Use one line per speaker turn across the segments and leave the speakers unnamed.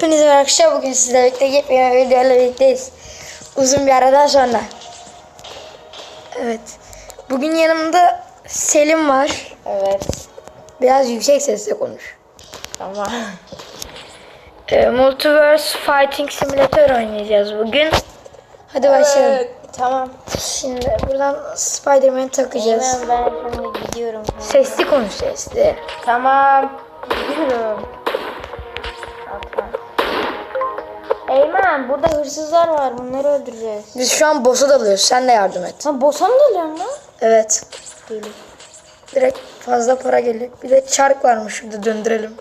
Hepinize merhaba arkadaşlar. Bugün sizlerle birlikte yepyeni bir videoyla birlikteyiz. Uzun bir aradan sonra. Evet. Bugün yanımda Selim var.
Evet.
Biraz yüksek sesle konuş.
Tamam.
Ee, Multiverse Fighting Simulator oynayacağız bugün. Hadi başlayalım.
Evet, tamam.
Şimdi buradan Spider-Man'i takacağız.
Hemen ben şimdi gidiyorum.
Sesli konuş sesli.
Tamam. Gidiyorum. Eymen burada hırsızlar var. Bunları öldüreceğiz.
Biz şu an boss'a dalıyoruz. Sen de yardım et.
Sen bosa mı dalıyorsun lan?
Evet.
Değil.
Direkt fazla para geliyor. Bir de çark varmış şurada döndürelim.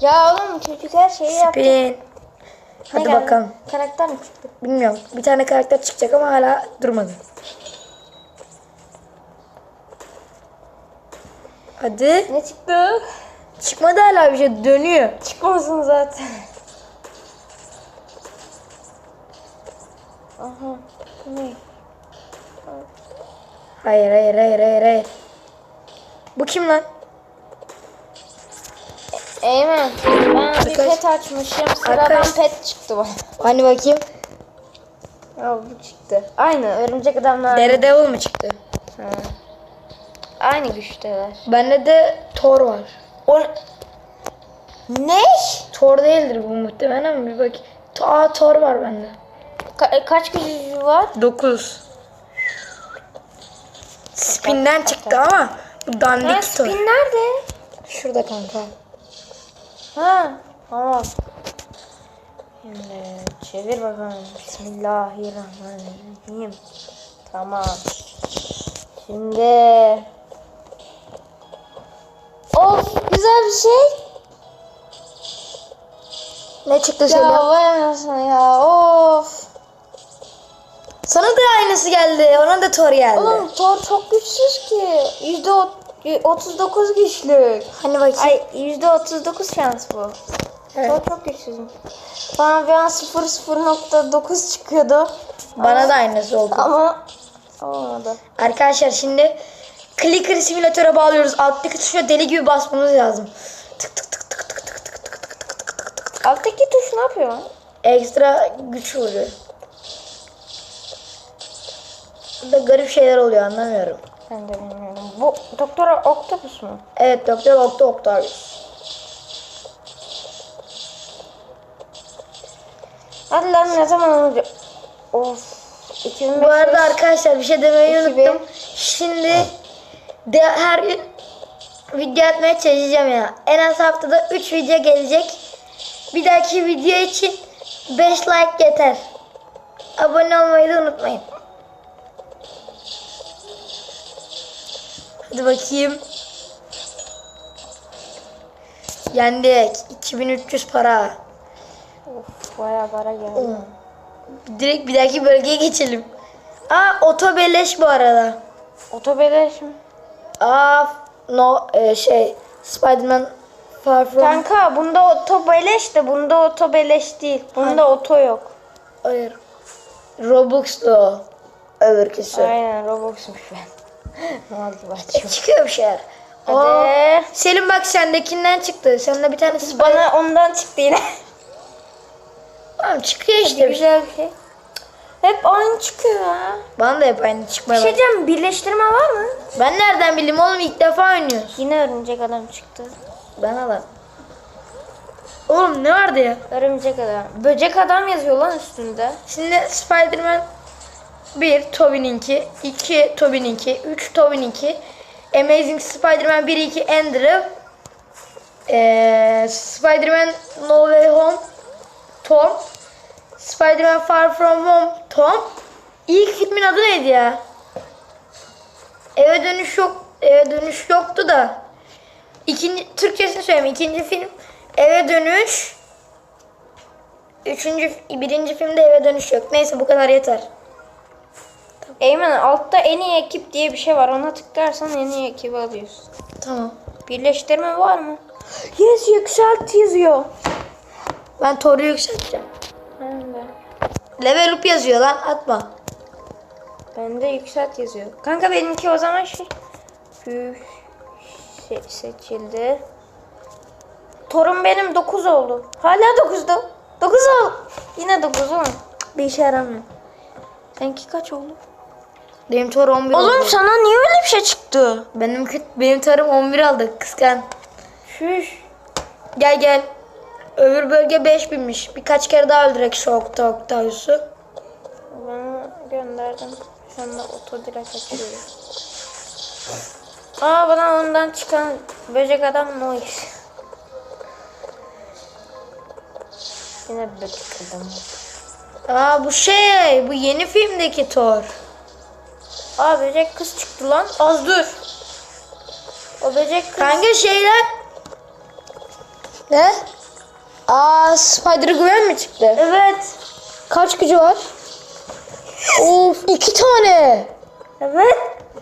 Ya oğlum çocuk her şeyi yaptı.
Spin. Hadi
geldi?
bakalım.
Karakter mi çıktı?
Bilmiyorum. Bir tane karakter çıkacak ama hala durmadı. Hadi.
Ne çıktı?
Çıkmadı hala bir şey dönüyor.
Çıkmasın zaten. Aha. Bu ne?
Hayır hayır hayır hayır hayır. Bu kim lan?
Eymen ben bir
Kaç-
pet açmışım. Sıradan
Arkadaş-
pet çıktı bana.
Hani bakayım.
Ya bu çıktı. Aynı örümcek adamlar.
Daredevil mi çıktı?
Ha. Aynı güçteler.
Bende de Thor var.
O ne?
Thor değildir bu muhtemelen bir bak. Aa Thor var bende.
Ka- e, kaç gücü var?
9. Spin'den çıktı ama bu
Ha,
dandik Thor.
spin nerede?
Şurada kanka.
Ha, tamam. Şimdi çevir bakalım. Bismillahirrahmanirrahim. Tamam. Şimdi Of güzel bir şey.
Ne çıktı söyle.
Ya vay ya of.
Sana da aynısı geldi. Ona da Thor geldi.
Oğlum Thor çok güçsüz ki. Yüzde ot- 39 güçlük.
Hani bakayım.
Ay yüzde 39 şans bu.
Evet.
Thor çok güçsüz. Bana bir an 0.9 çıkıyordu.
Bana da aynısı oldu.
Ama olmadı.
Arkadaşlar şimdi Clicker simülatöre bağlıyoruz. Alttaki tuşa deli gibi basmamız lazım. Tık tık tık tık tık tık tık tık tık tık tık tık tık tık.
Alttaki tuş ne yapıyor?
Ekstra güç oluyor. Burada garip şeyler oluyor anlamıyorum.
Ben de bilmiyorum. Bu Doktor Octopus mu?
Evet Doktor Octo Octavius.
Hadi lan ne zaman olacak? Of. 2005
Bu arada arkadaşlar bir şey demeyi unuttum. Şimdi de her gün video atmaya çalışacağım ya. En az haftada 3 video gelecek. Bir dahaki video için 5 like yeter. Abone olmayı da unutmayın. Hadi bakayım. Yendik. 2300 para.
Of bayağı para geldi.
Direkt bir dahaki bölgeye geçelim. Aa otobeleş bu arada.
Otobeleş mi?
Aa no e, şey Spider-Man Far From
Kanka bunda oto beleş de bunda oto beleş değil. Bunda oto yok.
Hayır. Robux'lu o. Öbürküsü.
Aynen Roblox'muş ben.
E, çıkıyor bir şeyler.
Hadi.
Aa, Selim bak sendekinden çıktı. Sende bir tane Spider...
Bana ondan çıktı yine.
Tamam çıkıyor işte şey.
Güzel bir şey. Hep aynı çıkıyor ya.
Bana da hep aynı
Bir
çıkmaya
şey
bak.
diyeceğim birleştirme var mı?
Ben nereden bileyim oğlum ilk defa oynuyoruz.
Yine örümcek adam çıktı.
Bana da. Oğlum ne vardı ya?
Örümcek adam. Böcek adam yazıyor lan üstünde.
Şimdi Spider-Man 1 Tobey'ninki, 2 Tobey'ninki, 3 Tobey'ninki, Amazing Spider-Man 1 2 Andrew, ee, Spider-Man No Way Home Tom, Spider-Man Far From Home Tom. İlk filmin adı neydi ya? Eve dönüş yok, eve dönüş yoktu da. İkinci Türkçesini söyleyeyim. İkinci film eve dönüş. Üçüncü, birinci filmde eve dönüş yok. Neyse bu kadar yeter.
Eymen altta en iyi ekip diye bir şey var. Ona tıklarsan en iyi ekibi alıyorsun.
Tamam.
Birleştirme var mı? Yes yükselt yazıyor.
Ben Thor'u yükselteceğim.
Ben de.
Level up yazıyor lan atma.
Bende yükselt yazıyor. Kanka benimki o zaman şey. Üf, şey seçildi. Torun benim 9 oldu. Hala 9'da. 9 ol. Yine 9 oğlum. Bir işe yaramıyor. Seninki kaç oldu?
Benim tor 11
Oğlum
oldu.
sana niye öyle bir şey çıktı?
Benim, benim tarım 11 aldı. Kıskan.
Şuş.
Gel gel. Öbür bölge 5000'miş. Birkaç kere daha öldürek şu Okta Octavius'u.
Bana gönderdin. Şu anda otodirek açıyorum. Aa bana ondan çıkan böcek adam noise. Yine böcek adam.
Aa bu şey. Bu yeni filmdeki Thor.
Aa böcek kız çıktı lan. Az dur. O böcek kız.
Kanka şeyler. Ne? Aa Spider-Gwen mi çıktı?
Evet.
Kaç gücü var? of iki tane.
Evet.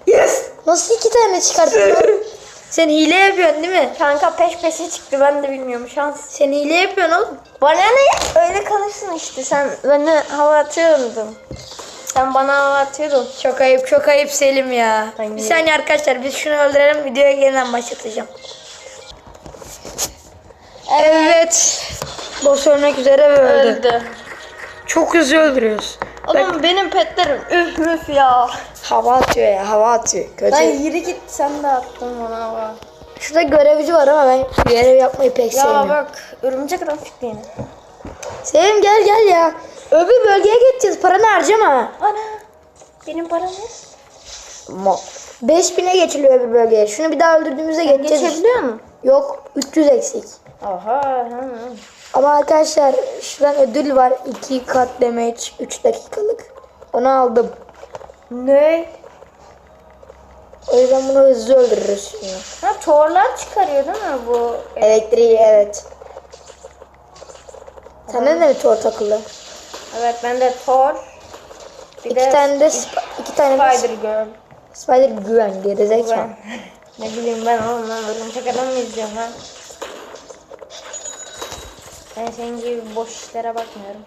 Yes. Nasıl iki tane çıkarttın? Sen hile yapıyorsun değil mi?
Kanka peş peşe çıktı ben de bilmiyorum şans.
Sen hile yapıyorsun oğlum.
Bana ne? Öyle kalırsın işte sen beni hava atıyordun. Sen bana hava atıyordun.
Çok ayıp çok ayıp Selim ya.
Hangi?
Bir saniye arkadaşlar biz şunu öldürelim videoya yeniden başlatacağım. Evet. Boss ölmek üzere ve öldü.
Öldü.
Çok hızlı öldürüyoruz.
Oğlum benim petlerim üf müf ya.
Hava atıyor ya hava atıyor. Kötü.
Lan yürü git sen de attın bana hava.
Şurada görevci var ama ben görev yapmayı pek
Ya
sevmiyorum.
bak örümcek adam fikrini.
Selim gel gel ya. Öbür bölgeye geçeceğiz. Paranı harcama.
Ana benim param ne?
Mo. 5000'e geçiliyor öbür bölgeye. Şunu bir daha öldürdüğümüzde geçeceğiz.
Geçebiliyor musun?
Yok 300 eksik.
Aha. Hı.
Ama arkadaşlar şuradan ödül var. 2 kat damage 3 dakikalık. Onu aldım.
Ne?
O yüzden bunu hızlı öldürürüz şimdi.
Ha torlar çıkarıyor değil mi bu?
Elektriği evet. Sende de mi tor takılı?
Evet bende Thor. Bir
İki tane de sp- iki tane de
Spider Girl.
Spider güven gerizekalı.
Ben ne bileyim ben oğlum lan örümcek adam mı izliyorum lan? Ben senin gibi boş işlere bakmıyorum.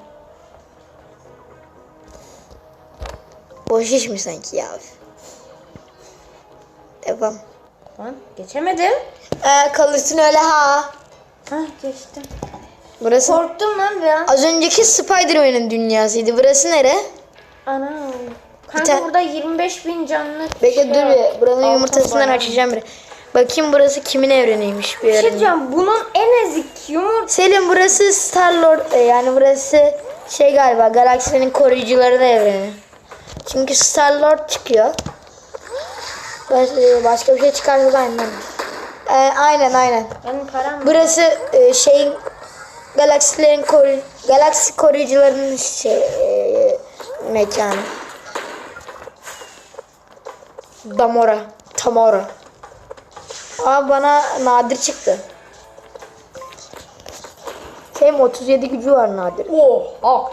Boş iş mi sanki ya? Devam.
Lan geçemedim.
Ee, kalırsın öyle ha.
Hah geçtim.
Burası
Korktum lan bir an.
az önceki Spider oyunun dünyasıydı. Burası nere?
Ana. Kanka
tane-
burada 25 bin canlı.
Bekle dur bir. Buranın yumurtasından açacağım bir. Bakayım burası kimin evreniymiş bir
Bir şey diyeceğim bunun en ezik yumurta.
Selim burası Star Lord e, yani burası şey galiba galaksinin koruyucuları da evreni. Çünkü Star Lord çıkıyor. Baş- e, Başka bir şey çıkarsa da aynen. E, aynen aynen.
Benim param
Burası e, şeyin galaksilerin koru, galaksi koruyucularının şey e, mekanı. Damora, Tamora. Aa bana nadir çıktı. Hem 37 gücü var nadir.
Oha.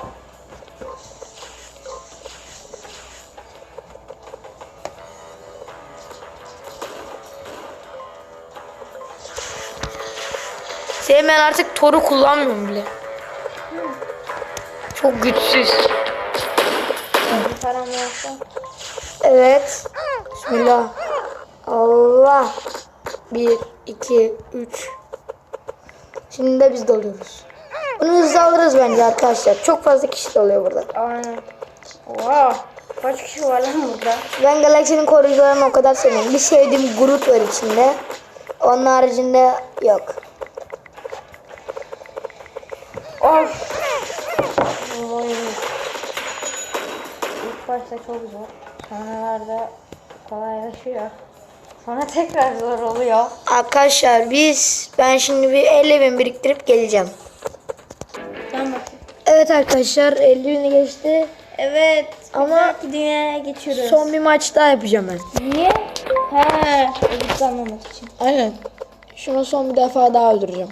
Selim ben artık Thor'u kullanmıyorum bile. Çok güçsüz.
Param yoksa.
Evet. Bismillah. Allah. Bir, iki, üç. Şimdi de biz doluyoruz. Bunu hızlı alırız bence arkadaşlar. Çok fazla kişi doluyor burada.
Aynen. Oha. Kaç kişi var lan burada?
Ben galaksinin koruyucularını o kadar sevmiyorum. Bir sevdiğim Groot var içinde. Onun haricinde yok.
Of. Bu oyun İlk başta çok zor. Sonralarda kolaylaşıyor. Sonra tekrar zor oluyor.
Arkadaşlar biz ben şimdi bir 50 bin biriktirip geleceğim.
Tamam.
Evet arkadaşlar 50 bini geçti.
Evet.
Ama
dünyaya geçiyoruz.
son bir maç daha yapacağım ben.
Niye? He. Editlenmemek için.
Aynen. Şunu son bir defa daha öldüreceğim.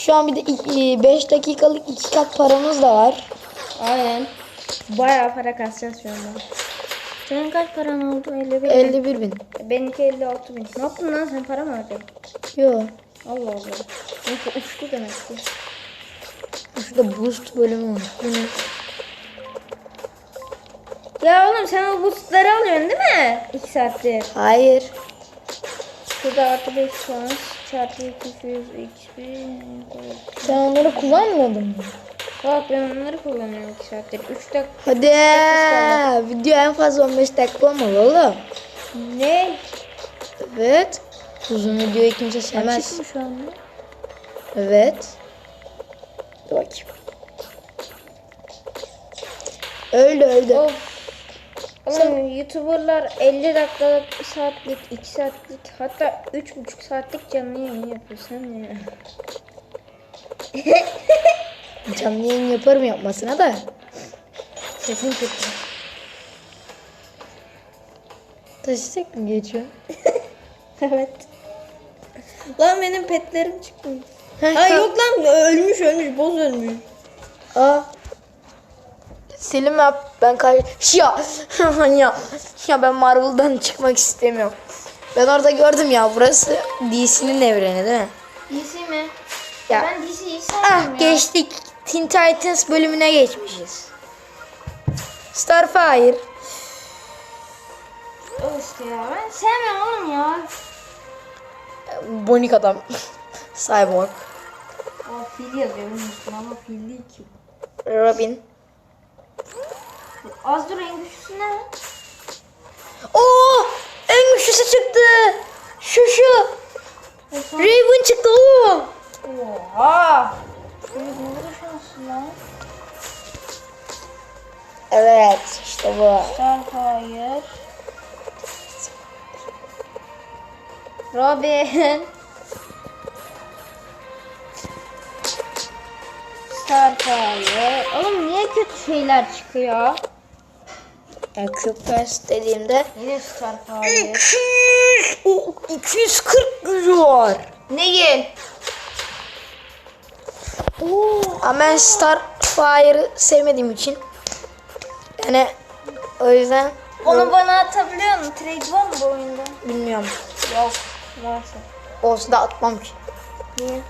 Şu an bir de 5 dakikalık 2 kat paramız da var.
Aynen. Bayağı para kasacağız şu anda. Senin kaç paran oldu? 51 bin.
51 bin.
Benimki 56 bin. Ne yaptın lan sen para mı harcadın?
Yo.
Allah Allah. Neyse uçtu demek ki.
Şurada boost bölümü var. Bu ne?
Ya oğlum sen o boostları alıyorsun değil mi? 2 saattir.
Hayır.
Şurada artı 5 şans. Çarpı 200 xp.
Sen onları kullanmıyordun mu?
Bak ben onları kullanıyorum 2 saattir. 3 dakika.
Hadi video en fazla 15 dakika olmalı oğlum.
Ne?
Evet. Uzun videoyu kimse sevmez.
Açık mı şu anda?
Evet. Dur bakayım. Öldü öldü.
Of. Oğlum YouTuber'lar 50 dakikalık, 1 saatlik, 2 saatlik hatta 3,5 saatlik canlı yayın yapıyor. Sen ne?
Canlı yayın yaparım yapmasına da.
Sesin kötü.
Taşıyacak mı geçiyor?
evet. Lan benim petlerim çıkmıyor. Ha yok lan ölmüş ölmüş boz ölmüş.
Aa. Selim yap. Ben kay... Ya. ya. Ya ben Marvel'dan çıkmak istemiyorum. Ben orada gördüm ya burası DC'nin evreni değil mi?
DC mi?
Ya.
Ben DC'yi sevmiyorum
Ah geçtik. Teen Titans bölümüne geçmişiz. Starfire.
O işte ya ben sevmiyorum oğlum ya.
Bonik adam. Cyborg.
Aa fil yazıyor ama fil değil ki.
Robin.
Az dur en güçlüsü ne?
Oo! En güçlüsü çıktı. Şu şu. Raven çıktı oğlum.
Oha!
Evet işte bu.
Starfire. Robin. Starfire. Oğlum niye kötü şeyler çıkıyor?
Yani Cupcast dediğimde
Yine Starfire.
200, o 240 gücü var.
Neyin?
Ama ben Starfire'ı sevmediğim için yani o yüzden
Onu bana atabiliyor musun? Trade var mı bu oyunda?
bilmiyorum.
Yok. Varsa.
Olsa da atmam ki.
Niye?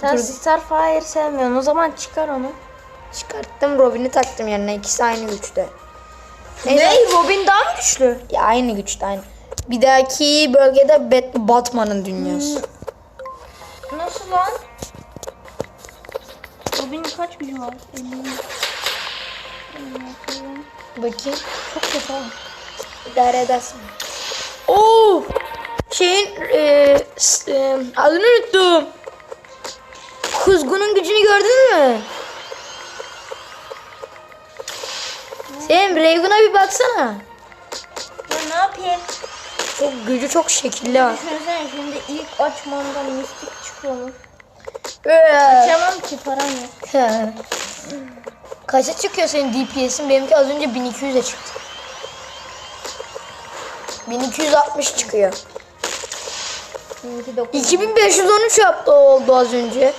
Sen Starfire sevmiyorsun. O zaman çıkar onu.
Çıkarttım Robin'i taktım yanına. İkisi aynı güçte. Neyse.
Robin daha mı güçlü?
Ya aynı güçte aynı. Bir dahaki bölgede Bat- Batman'ın dünyası.
Nasıl lan? Robin'in kaç gücü var? 50.
Bakayım.
Çok kötü oğlum.
İdare edersin. Oo! Şeyin e, e, adını unuttum. Kuzgunun gücünü gördün mü? Sen Raven'a bir baksana.
Ya ne yapayım?
Çok gücü çok şekilli var.
Düşünsene şimdi ilk açmamda mistik çıkıyormuş.
Ee,
Açamam ki param yok.
Kaça çıkıyor senin DPS'in? Benimki az önce 1200'e çıktı. 1260 çıkıyor.
Benimki 9.
2513 yaptı oldu az önce.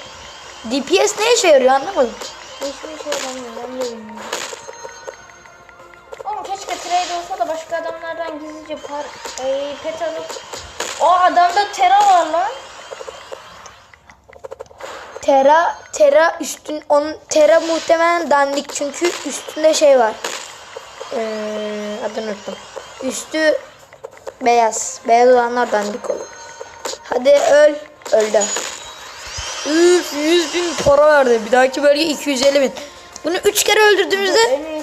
DPS ne işe yarıyor anlamadım.
Hiçbir şey yaramıyor. Ben de bilmiyorum. Keşke trade olsa da başka adamlardan gizlice par e, pet alıp o adamda tera var lan.
Tera, Tera üstün, onun Tera muhtemelen dandik çünkü üstünde şey var. Ee, adını unuttum. Üstü beyaz. Beyaz olanlar dandik olur. Hadi öl. Öldü. Üf 100 bin para verdi. Bir dahaki bölge 250 bin. Bunu 3 kere öldürdüğümüzde.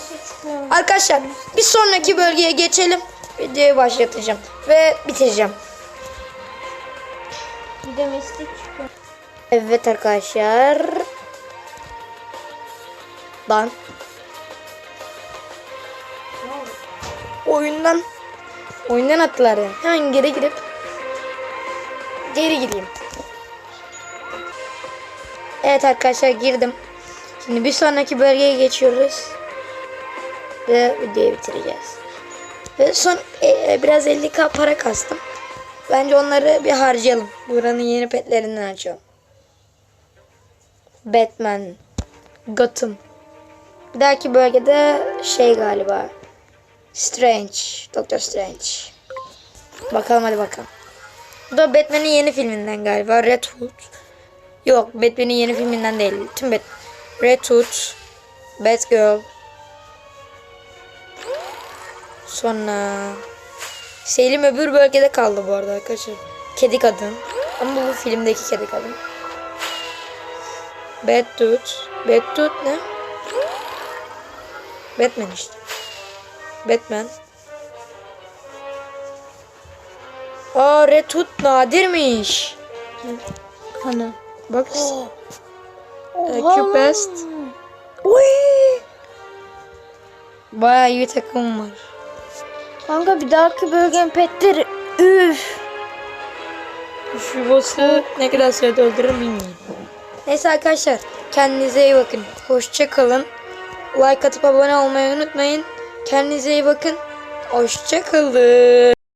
Arkadaşlar bir sonraki bölgeye geçelim. Videoyu başlatacağım. Ve bitireceğim.
Bir de mistik çıkıyor.
Evet arkadaşlar. Lan. Oyundan oyundan attılar ya. Hemen geri girip geri gireyim. Evet arkadaşlar girdim. Şimdi bir sonraki bölgeye geçiyoruz. Ve videoyu bitireceğiz. Ve son e, biraz 50k para kastım. Bence onları bir harcayalım. Buranın yeni petlerinden açalım. Batman, Gotham. Bir dahaki bölgede şey galiba. Strange, Doctor Strange. Bakalım hadi bakalım. Bu da Batman'in yeni filminden galiba. Red Hood. Yok Batman'in yeni filminden değil. Tüm Bat Red Hood, Batgirl. Sonra Selim öbür bölgede kaldı bu arada arkadaşlar. Kedi kadın. Ama bu filmdeki kedi kadın. Bad Dude. Bad Dude ne? Batman işte. Batman. Aa Red Hood nadirmiş.
Hani.
Bak.
Oha
Cupest. Uy. Bayağı iyi takım var.
Kanka bir dahaki bölgenin petleri üf.
Şu boss'u ne kadar sürede öldürürüm bilmiyorum. Neyse arkadaşlar kendinize iyi bakın. Hoşça kalın. Like atıp abone olmayı unutmayın. Kendinize iyi bakın. Hoşça kalın.